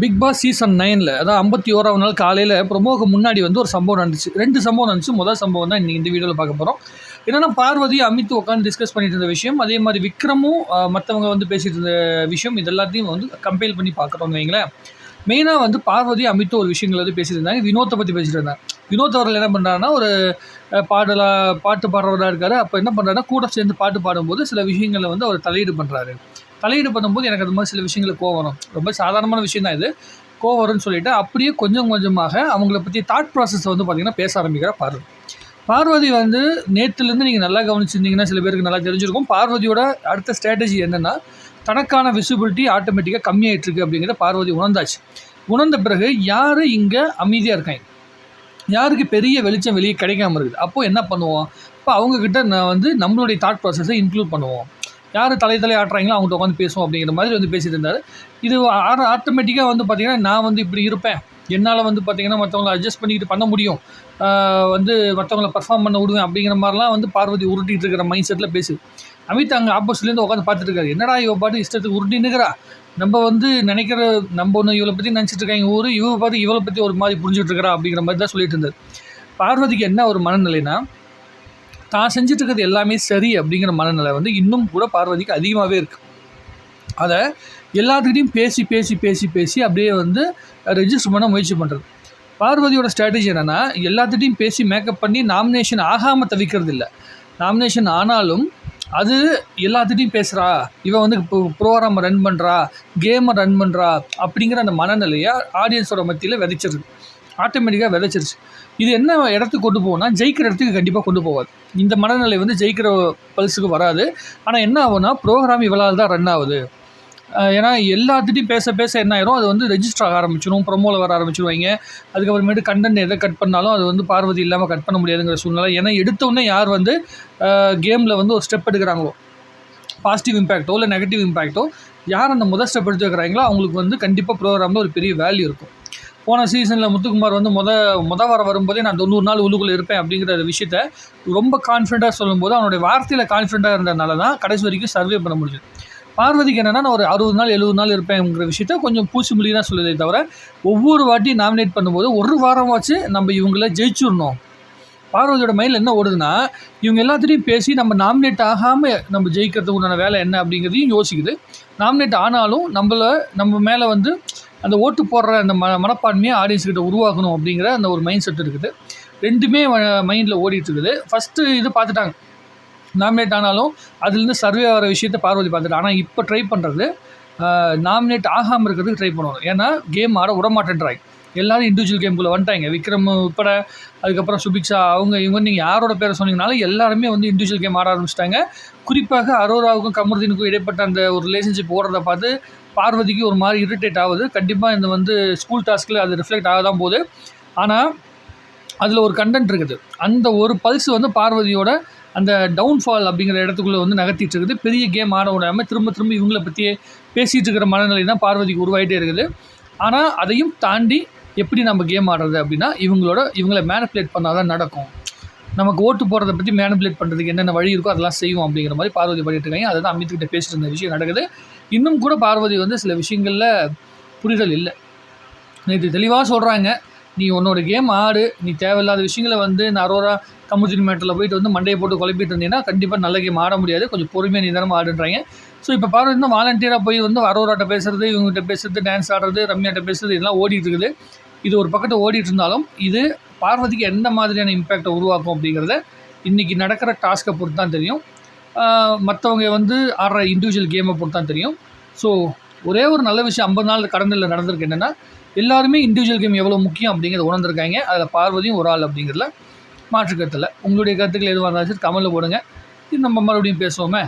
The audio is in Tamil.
பிக் பாஸ் சீசன் நைனில் அதாவது ஐம்பத்தி ஓராவது நாள் காலையில் ப்ரொமோக்கு முன்னாடி வந்து ஒரு சம்பவம் நடந்துச்சு. ரெண்டு சம்பவம் நடந்துச்சு. முதல் சம்பவம் தான் இன்றைக்கி இந்த வீடியோவில் பார்க்க போகிறோம் என்னென்னா பார்வதி அமித் உட்காந்து டிஸ்கஸ் பண்ணிட்டு இருந்த விஷயம் அதே மாதிரி விக்ரமும் மற்றவங்க வந்து பேசிகிட்டு இருந்த விஷயம் இது எல்லாத்தையும் வந்து கம்பேர் பண்ணி பார்க்குறோம்னு வைங்களேன். மெயினாக வந்து பார்வதி அமித் ஒரு விஷயங்கள் வந்து பேசிட்டு இருந்தாங்க. வினோத்தை பற்றி பேசிட்டு இருந்தாங்க. வினோத் அவர்கள் என்ன பண்ணுறாருன்னா ஒரு பாடலாக பாட்டு பாடுறவராக இருக்கார். அப்போ என்ன பண்ணுறாருன்னா கூட சேர்ந்து பாட்டு பாடும்போது சில விஷயங்களை வந்து அவர் தலையீடு பண்ணுறாரு தலையீடு பண்ணும்போது எனக்கு அது மாதிரி சில விஷயங்கள் கோவம் வரும். ரொம்ப சாதாரணமான விஷயம் தான் இது. கோவம் வரும்னு சொல்லிட்டு அப்படியே கொஞ்சம் கொஞ்சமாக அவங்கள பற்றி தாட் ப்ராசஸ் வந்து பார்த்திங்கன்னா பேச ஆரம்பிக்கிற பார்வதி. பார்வதி வந்து நேற்றுலேருந்து நீங்கள் நல்லா கவனிச்சிருந்தீங்கன்னா சில பேருக்கு நல்லா தெரிஞ்சிருக்கும். பார்வதியோட அடுத்த ஸ்ட்ராட்டஜி என்னென்னா தனக்கான விசிபிலிட்டி ஆட்டோமேட்டிக்காக கம்மியாயிட்டிருக்கு அப்படிங்கிறத பார்வதி உணர்ந்தாச்சு. உணர்ந்த பிறகு யார் இங்கே அமைதியாக இருக்காங்க? யாருக்கு பெரிய வெளிச்சம் வெளியே கிடைக்காம இருக்குது? அப்போது என்ன பண்ணுவோம்? இப்போ அவங்கக்கிட்ட நான் வந்து நம்மளுடைய தாட் ப்ராசஸை இன்க்ளூட் பண்ணுவோம். யார் தலை தலை ஆட்டுறாங்களோ அவங்கள்ட்ட உட்காந்து பேசுவோம் அப்படிங்கிற மாதிரி வந்து பேசிட்டு இருந்தார். இது ஆட்டோமேட்டிக்காக வந்து பார்த்திங்கன்னா நான் வந்து இப்படி இருப்பேன். என்னால் வந்து பார்த்திங்கன்னா மற்றவங்களை அட்ஜஸ்ட் பண்ணிக்கிட்டு பண்ண முடியும். வந்து மற்றவங்களை பர்ஃபார்ம் பண்ண விடுவேன் அப்படிங்கிற மாதிரிலாம் வந்து பார்வதி உருட்டிகிட்டு இருக்கிற மைண்ட் செட்டில் பேசுது. அமித் அங்கே ஆப்போசிட்லேருந்து உட்காந்து பார்த்துட்டு இருக்காரு. என்னடா இவ பாட்டு இஷ்டத்துக்கு உருட்டினுக்கிறா நம்ம வந்து நினைக்கிற நம்ம ஒன்று இவளை பற்றி நினச்சிட்டு இருக்காங்க. ஊர் இவ பார்த்து இவளை பற்றி ஒரு மாதிரி புரிஞ்சுட்டு இருக்கிறா அப்படிங்கிற மாதிரி தான் சொல்லிட்டு இருந்தார். பார்வதிக்கு என்ன ஒரு மனநிலைனா தான் செஞ்சிட்ருக்கிறது எல்லாமே சரி அப்படிங்கிற மனநிலை வந்து இன்னும் கூட பார்வதிக்கு அதிகமாகவே இருக்குது அதை எல்லாத்துக்கிட்டையும் பேசி பேசி பேசி பேசி அப்படியே வந்து ரெஜிஸ்டர் பண்ண முயற்சி பண்ணுறது பார்வதியோட ஸ்ட்ராட்டஜி என்னென்னா எல்லாத்துட்டையும் பேசி மேக்கப் பண்ணி நாமினேஷன் ஆகாமல் தவிக்கிறது இல்லை. நாமினேஷன் ஆனாலும் அது எல்லாத்துட்டையும் பேசுகிறா இவன் வந்து இப்போ ப்ரோக்ராம் ரன் பண்ணுறா கேமை ரன் பண்ணுறா அப்படிங்கிற அந்த மனநிலையை ஆடியன்ஸோட மத்தியில் விதைச்சிருக்கு. ஆட்டோமேட்டிக்காக விதைச்சிருச்சு. இது என்ன இடத்துக்கு கொண்டு போகும்னா ஜெயிக்கிற இடத்துக்கு கண்டிப்பாக கொண்டு போகாது. இந்த மனநிலை வந்து ஜெயிக்கிற பல்ஸுக்கு வராது. ஆனால் என்ன ஆகும்னா ப்ரோக்ராம் இவளால் தான் ரன் ஆகுது. ஏன்னா எல்லாத்துட்டையும் பேச பேச என்ன ஆயிரும்? அது வந்து ரெஜிஸ்டர் ஆக ஆரம்பிச்சிடும் ப்ரொமோவில் வர ஆரம்பிச்சிருவாங்க. அதுக்கப்புறமேட்டு கண்டென்ட் எதை கட் பண்ணாலும் அது வந்து பார்வதி இல்லாமல் கட் பண்ண முடியாதுங்கிற சூழ்நிலை. ஏன்னா எடுத்தோடனே யார் வந்து கேமில் வந்து ஒரு ஸ்டெப் எடுக்கிறாங்களோ? பாசிட்டிவ் இம்பேக்ட்டோ இல்லை நெகட்டிவ் இம்பேக்ட்டோ யார் அந்த முதல் ஸ்டெப் எடுத்து வைக்கிறாங்களோ அவங்களுக்கு வந்து கண்டிப்பாக ப்ரோக்ராமில் ஒரு பெரிய வேல்யூ இருக்கும். போன சீசனில் முத்துக்குமார் வந்து முத முத வாரம் வரும்போதே நான் தொண்ணூறு நாள் உள்ளுக்குள்ளே இருப்பேன் அப்படிங்கிற விஷயத்த ரொம்ப கான்ஃபிடண்ட்டாக சொல்லும்போது அவனுடைய வார்த்தையில் கான்ஃபிடண்ட்டாக இருந்ததுனால தான் கடைசி வரைக்கும் சர்வே பண்ண முடிஞ்சது. பார்வதிக்கு என்னென்னா நான் ஒரு அறுபது நாள் எழுபது நாள் இருப்பேங்கிற விஷயத்த கொஞ்சம் பூச்சி மொழி தான் சொல்லுதே தவிர ஒவ்வொரு வாட்டி நாமினேட் பண்ணும்போது ஒரு வாரமாச்சு நம்ம இவங்கள ஜெயிச்சிடணும். பார்வதியோட மைண்டில் என்ன ஓடுதுன்னா இவங்க எல்லாத்துலேயும் பேசி நம்ம நாமினேட் ஆகாமல் நம்ம ஜெயிக்கிறதுக்கு உண்டான வேலை என்ன அப்படிங்கிறதையும் யோசிக்குது. நாமினேட் ஆனாலும் நம்மளை நம்ம மேலே வந்து அந்த ஓட்டு போடுற அந்த ம மனப்பான்மையை ஆடியன்ஸ்கிட்ட உருவாக்கணும் அப்படிங்கிற அந்த ஒரு மைண்ட் செட் இருக்குது. ரெண்டுமே மைண்டில் ஓடிட்டுருக்குது. ஃபஸ்ட்டு இது பார்த்துட்டாங்க. நாமினேட் ஆனாலும் அதுலேருந்து சர்வே ஆகிற விஷயத்த பார்வதி பார்த்துட்டு. ஆனால் இப்போ ட்ரை பண்ணுறது நாமினேட் ஆகாமல் இருக்கிறதுக்கு ட்ரை பண்ணுவாங்க. ஏன்னா கேம் ஆட விடமாட்டேன்றாங்க. எல்லாரும் இண்டிவிஜுவல் கேம்குள்ளே வந்துட்டாங்க. விக்ரம் உட்பட அதுக்கப்புறம் சுபிக்ஷா அவங்க இவங்க நீங்கள் யாரோட பேரை சொன்னீங்கனாலும் எல்லாருமே வந்து இண்டிவிஜுவல் கேம் ஆட ஆரம்பிச்சிட்டாங்க. குறிப்பாக அரோராவுக்கும் கமருதீனுக்கும் இடைப்பட்ட அந்த ஒரு ரிலேஷன்ஷிப் ஓடுறத பார்த்து பார்வதிக்கு ஒரு மாதிரி இரிட்டேட் ஆகுது. கண்டிப்பாக இந்த வந்து ஸ்கூல் டாஸ்கில் அது ரிஃப்ளெக்ட் ஆக தான் போகுது. ஆனால் அதில் ஒரு கண்டென்ட் இருக்குது. அந்த ஒரு பல்ஸ் வந்து பார்வதியோட அந்த டவுன்ஃபால் அப்படிங்கிற இடத்துக்குள்ளே வந்து நகர்த்திட்டு இருக்குது. பெரிய கேம் ஆட விடாமல் திரும்ப திரும்ப இவங்களை பற்றியே பேசிகிட்டு இருக்கிற மனநிலை தான் பார்வதிக்கு உருவாகிட்டே இருக்குது. ஆனால் அதையும் தாண்டி எப்படி நம்ம கேம் ஆடுறது அப்படின்னா இவங்களோட இவங்களை மேனிப்புலேட் பண்ணால் தான் நடக்கும். நமக்கு ஓட்டு போகிறத பற்றி மேனிப்புலேட் பண்ணுறதுக்கு என்னென்ன வழி இருக்கோ அதெல்லாம் செய்வோம் அப்படிங்கிற மாதிரி பார்வதி பண்ணிட்டு இருக்காங்க. அதை தான் பேசிட்டு இருந்த விஷயம் நடக்குது. இன்னும் கூட பார்வதி வந்து சில விஷயங்களில் புரிதல் இல்லை. நேற்று தெளிவாக சொல்கிறாங்க நீ உன்னோட கேம் ஆடு. நீ தேவையில்லாத விஷயங்களை வந்து நான் அரோரா கமுஜின் மேட்டில் போயிட்டு வந்து மண்டையை போட்டு குழப்பிட்டு இருந்தீங்கன்னா கண்டிப்பாக நல்ல கேம் ஆட முடியாது. கொஞ்சம் பொறுமையாக நிதானமாக ஆடுன்றாங்க. ஸோ இப்போ பார்வதி வந்து வாலண்டியராக போய் வந்து அரோராட்ட பேசுகிறது இவங்ககிட்ட பேசுறது டான்ஸ் ஆடுறது ரம்யாட்ட பேசுறது இதெல்லாம் ஓடிட்டு இருக்குது. இது ஒரு பக்கத்தை ஓடிட்டு இருந்தாலும் இது பார்வதிக்கு எந்த மாதிரியான இம்பேக்டை உருவாக்கும் அப்படிங்கிறத இன்றைக்கி நடக்கிற டாஸ்க்கை பொறுத்து தான் தெரியும். மற்றவங்க வந்து ஆடுற இண்டிவிஜுவல் கேமை பொறுத்து தான் தெரியும். ஸோ ஒரே ஒரு நல்ல விஷயம் ஐம்பது நாள் கடனில் நடந்திருக்கு என்னென்னா எல்லாருமே இண்டிவிஜுவல் கேம் எவ்வளோ முக்கியம் அப்படிங்கிறத உணர்ந்திருக்காங்க. அதில் பார்வதியும் ஒரு ஆள் அப்படிங்கிறதுல மாற்று கருத்தில். உங்களுடைய கருத்துக்கள் எதுவாக இருந்தாலும் சரி கமலில் போடுங்க. இது நம்ம மறுபடியும் பேசுவோமே.